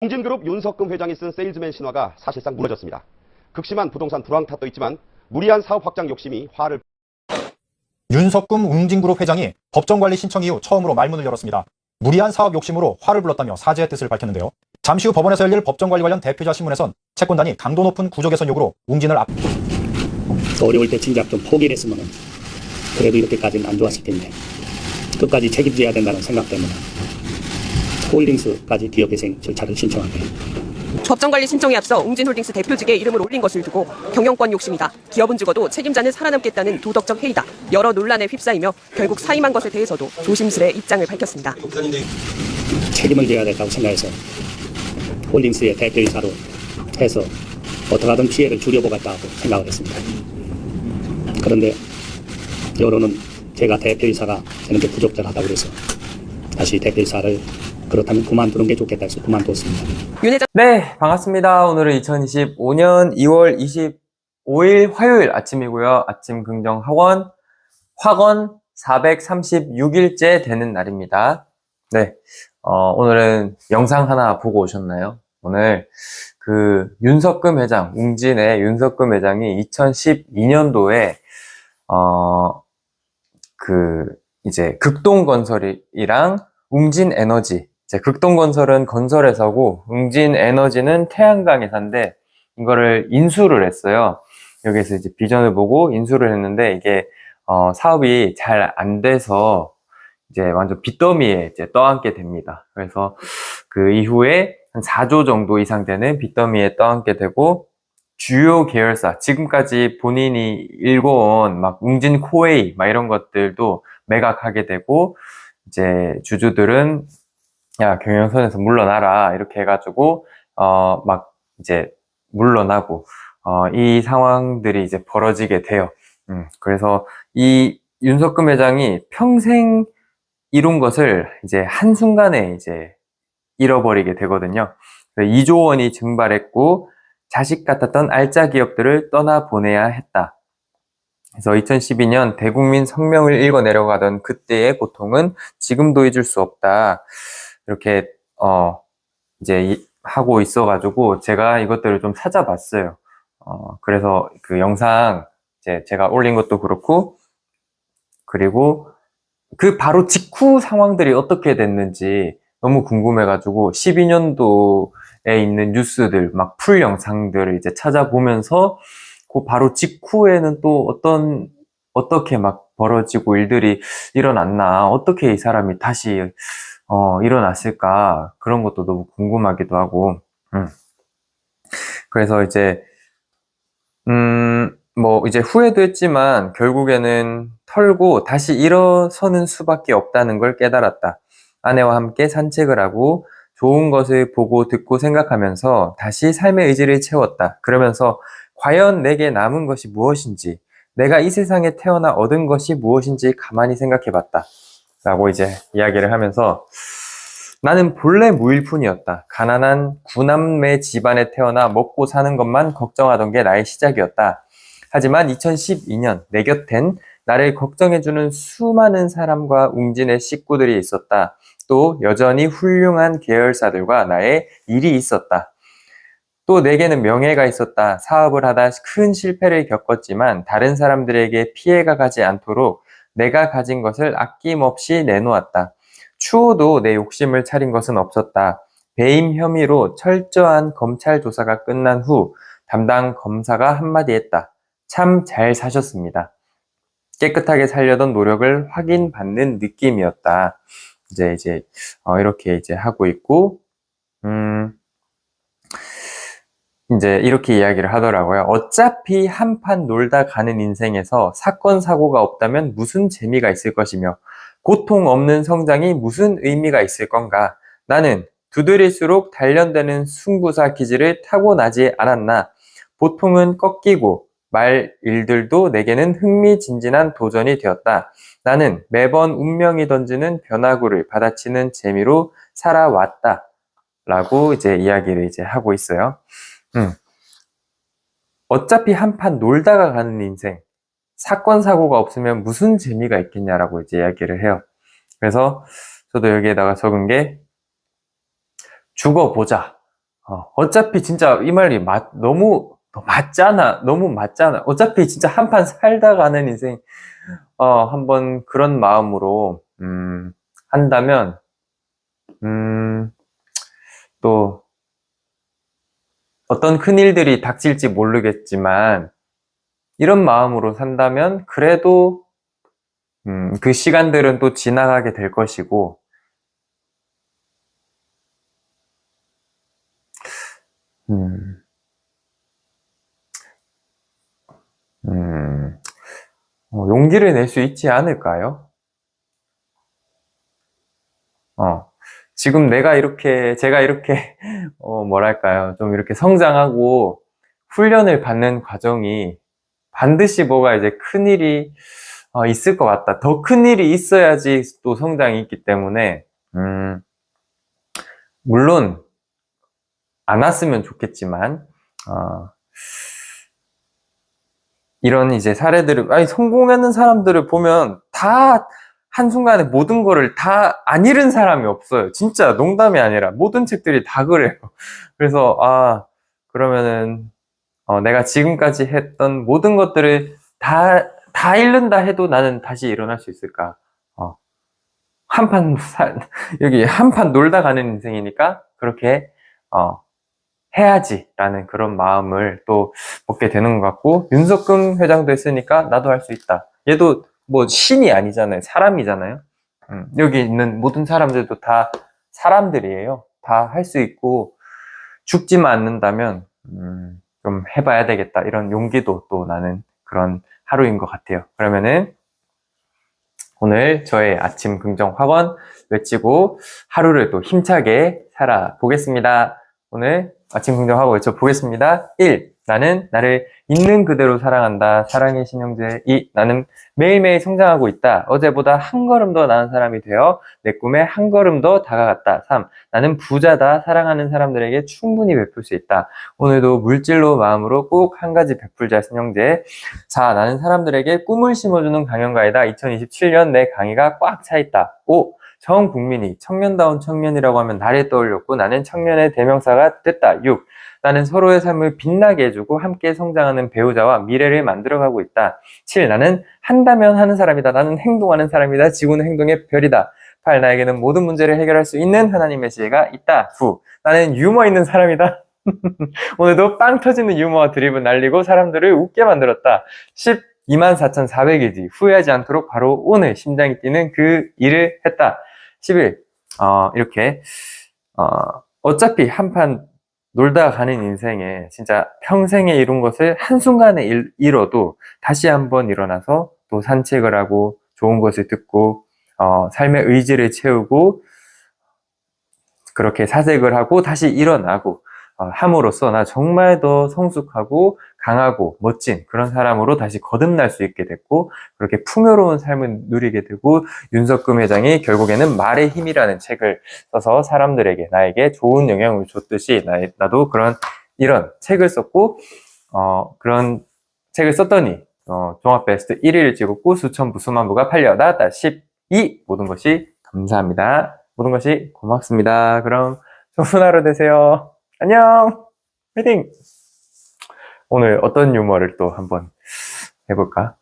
홍진그룹 윤석금 회장이 쓴 세일즈맨 신화가 사실상 무너졌습니다. 극심한 부동산 불황 탓도 있지만 무리한 사업 확장 욕심이 화를 윤석금 웅진그룹 회장이 법정관리 신청 이후 처음으로 말문을 열었습니다. 무리한 사업 욕심으로 화를 불렀다며 사죄의 뜻을 밝혔는데요. 잠시 후 법원에서 열릴 법정관리 관련 대표자 신문에선 채권단이 강도 높은 구조 개선 요구로 웅진을 앞 어려울 때 진작 좀 포기를 했으면 그래도 이렇게까지는 안 좋았을 텐데 끝까지 책임져야 된다는 생각 때문에 홀딩스까지 기업회생 절차를 신청하게 법정관리 신청에 앞서 웅진홀딩스 대표직에 이름을 올린 것을 두고 경영권 욕심이다. 기업은 죽어도 책임자는 살아남겠다는 도덕적 해이다. 여러 논란에 휩싸이며 결국 사임한 것에 대해서도 조심스레 입장을 밝혔습니다. 책임을 져야 된다고 생각해서 홀딩스의 대표이사로 해서 어떻게 하든 피해를 줄여보겠다고 생각을 했습니다. 그런데 여론은 제가 대표이사가 되는 게 부적절하다고 그래서 다시 대표이사를 그렇다면 그만두는 게 좋겠다 해서 그만뒀습니다. 윤 회장 네, 반갑습니다. 오늘은 2025년 2월 25일 화요일 아침이고요. 아침 긍정 학원 학원 436일째 되는 날입니다. 네, 어, 오늘은 영상 하나 보고 오셨나요? 오늘 그 윤석금 회장, 웅진의 윤석금 회장이 2012년도에 어, 그 이제 극동건설이랑 웅진에너지 극동건설은 건설회사고 웅진에너지는 태양광 회사인데 이거를 인수를 했어요. 여기서 이제 비전을 보고 인수를 했는데 이게 어, 사업이 잘 안 돼서 이제 완전 빚더미에 이제 떠안게 됩니다. 그래서 그 이후에 한 4조 정도 이상 되는 빚더미에 떠안게 되고 주요 계열사 지금까지 본인이 일궈온 막 웅진 코웨이 막 이런 것들도 매각하게 되고 이제 주주들은 야 경영선에서 물러나라 이렇게 해가지고 어 막 이제 물러나고 어 이 상황들이 이제 벌어지게 돼요. 음 그래서 이 윤석금 회장이 평생 이룬 것을 이제 한순간에 이제 잃어버리게 되거든요. 2조 원이 증발했고 자식 같았던 알짜 기업들을 떠나보내야 했다. 그래서 2012년 대국민 성명을 읽어 내려가던 그때의 고통은 지금도 잊을 수 없다. 이렇게 어 이제 이- 하고 있어가지고 제가 이것들을 좀 찾아봤어요. 어 그래서 그 영상 이제 제가 올린 것도 그렇고 그리고 그 바로 직후 상황들이 어떻게 됐는지 너무 궁금해가지고 12년도에 있는 뉴스들 막 풀 영상들을 이제 찾아보면서 그 바로 직후에는 또 어떤 어떻게 막 벌어지고 일들이 일어났나 어떻게 이 사람이 다시 어, 일어났을까 그런 것도 너무 궁금하기도 하고 음. 그래서 이제 음, 뭐 이제 후회도 했지만 결국에는 털고 다시 일어서는 수밖에 없다는 걸 깨달았다. 아내와 함께 산책을 하고 좋은 것을 보고 듣고 생각하면서 다시 삶의 의지를 채웠다. 그러면서 과연 내게 남은 것이 무엇인지, 내가 이 세상에 태어나 얻은 것이 무엇인지 가만히 생각해 봤다. 라고 이제 이야기를 하면서 나는 본래 무일푼이었다. 가난한 구남매 집안에 태어나 먹고 사는 것만 걱정하던 게 나의 시작이었다. 하지만 2012년 내 곁엔 나를 걱정해주는 수많은 사람과 웅진의 식구들이 있었다. 또 여전히 훌륭한 계열사들과 나의 일이 있었다. 또 내게는 명예가 있었다. 사업을 하다 큰 실패를 겪었지만 다른 사람들에게 피해가 가지 않도록 내가 가진 것을 아낌없이 내놓았다. 추호도 내 욕심을 차린 것은 없었다. 배임 혐의로 철저한 검찰 조사가 끝난 후 담당 검사가 한마디 했다. 참 잘 사셨습니다. 깨끗하게 살려던 노력을 확인받는 느낌이었다. 이제 이제 어, 이렇게 이제 하고 있고 음 이제 이렇게 이야기를 하더라고요. 어차피 한판 놀다 가는 인생에서 사건 사고가 없다면 무슨 재미가 있을 것이며 고통 없는 성장이 무슨 의미가 있을 건가? 나는 두드릴수록 단련되는 승부사 기질을 타고나지 않았나? 보통은 꺾이고 말 일들도 내게는 흥미진진한 도전이 되었다. 나는 매번 운명이 던지는 변화구를 받아치는 재미로 살아왔다. 라고 이제 이야기를 이제 하고 있어요. 음. 어차피 한판 놀다가 가는 인생. 사건, 사고가 없으면 무슨 재미가 있겠냐라고 이제 이야기를 해요. 그래서 저도 여기에다가 적은 게 죽어보자. 어, 어차피 진짜 이 말이 맞, 너무 맞잖아. 너무 맞잖아. 어차피 진짜 한판 살다 가는 인생, 어, 한번 그런 마음으로, 음, 한다면, 음, 또, 어떤 큰일들이 닥칠지 모르겠지만, 이런 마음으로 산다면, 그래도, 음, 그 시간들은 또 지나가게 될 것이고, 음, 음, 어, 용기를 낼 수 있지 않을까요? 어, 지금 내가 이렇게, 제가 이렇게, 어, 뭐랄까요. 좀 이렇게 성장하고 훈련을 받는 과정이 반드시 뭐가 이제 큰일이 어, 있을 것 같다. 더 큰일이 있어야지 또 성장이 있기 때문에, 음, 물론, 안 왔으면 좋겠지만, 어, 이런 이제 사례들을, 아니, 성공하는 사람들을 보면 다 한순간에 모든 거를 다안 잃은 사람이 없어요. 진짜 농담이 아니라 모든 책들이 다 그래요. 그래서, 아, 그러면은, 어, 내가 지금까지 했던 모든 것들을 다, 다 잃는다 해도 나는 다시 일어날 수 있을까? 어, 한판, 여기 한판 놀다 가는 인생이니까 그렇게, 어, 해야지라는 그런 마음을 또 먹게 되는 것 같고 윤석금 회장도 했으니까 나도 할 수 있다. 얘도 뭐 신이 아니잖아요. 사람이잖아요. 음, 여기 있는 모든 사람들도 다 사람들이에요. 다 할 수 있고 죽지만 않는다면 음, 좀 해봐야 되겠다. 이런 용기도 또 나는 그런 하루인 것 같아요. 그러면은 오늘 저의 아침 긍정 학원 외치고 하루를 또 힘차게 살아보겠습니다. 오늘 아침 긍정하고 외쳐보겠습니다. 1. 나는 나를 있는 그대로 사랑한다. 사랑의 신형제. 2. 나는 매일매일 성장하고 있다. 어제보다 한 걸음 더 나은 사람이 되어 내 꿈에 한 걸음 더 다가갔다. 3. 나는 부자다. 사랑하는 사람들에게 충분히 베풀 수 있다. 오늘도 물질로 마음으로 꼭 한 가지 베풀자 신형제. 4. 나는 사람들에게 꿈을 심어주는 강연가이다. 2027년 내 강의가 꽉 차 있다. 5. 전 국민이 청년다운 청년이라고 하면 나를 떠올렸고 나는 청년의 대명사가 됐다. 6. 나는 서로의 삶을 빛나게 해주고 함께 성장하는 배우자와 미래를 만들어가고 있다. 7. 나는 한다면 하는 사람이다. 나는 행동하는 사람이다. 지구는 행동의 별이다. 8. 나에게는 모든 문제를 해결할 수 있는 하나님의 지혜가 있다. 9. 나는 유머 있는 사람이다. 오늘도 빵 터지는 유머와 드립을 날리고 사람들을 웃게 만들었다. 10. 24,400일지 후회하지 않도록 바로 오늘 심장이 뛰는 그 일을 했다. 11. 어, 이렇게 어, 어차피 한판 놀다 가는 인생에 진짜 평생에 이룬 것을 한순간에 잃, 잃어도 다시 한번 일어나서 또 산책을 하고 좋은 것을 듣고 어, 삶의 의지를 채우고 그렇게 사색을 하고 다시 일어나고 어, 함으로써 나 정말 더 성숙하고 강하고 멋진 그런 사람으로 다시 거듭날 수 있게 됐고 그렇게 풍요로운 삶을 누리게 되고 윤석금 회장이 결국에는 말의 힘이라는 책을 써서 사람들에게 나에게 좋은 영향을 줬듯이 나, 나도 그런 이런 책을 썼고 어, 그런 책을 썼더니 어, 종합 베스트 1위를 찍었고 수천 부 수만 부가 팔려 나왔다 12 모든 것이 감사합니다. 모든 것이 고맙습니다. 그럼 좋은 하루 되세요. 안녕! 화이팅 오늘 어떤 유머를 또 한번 해볼까?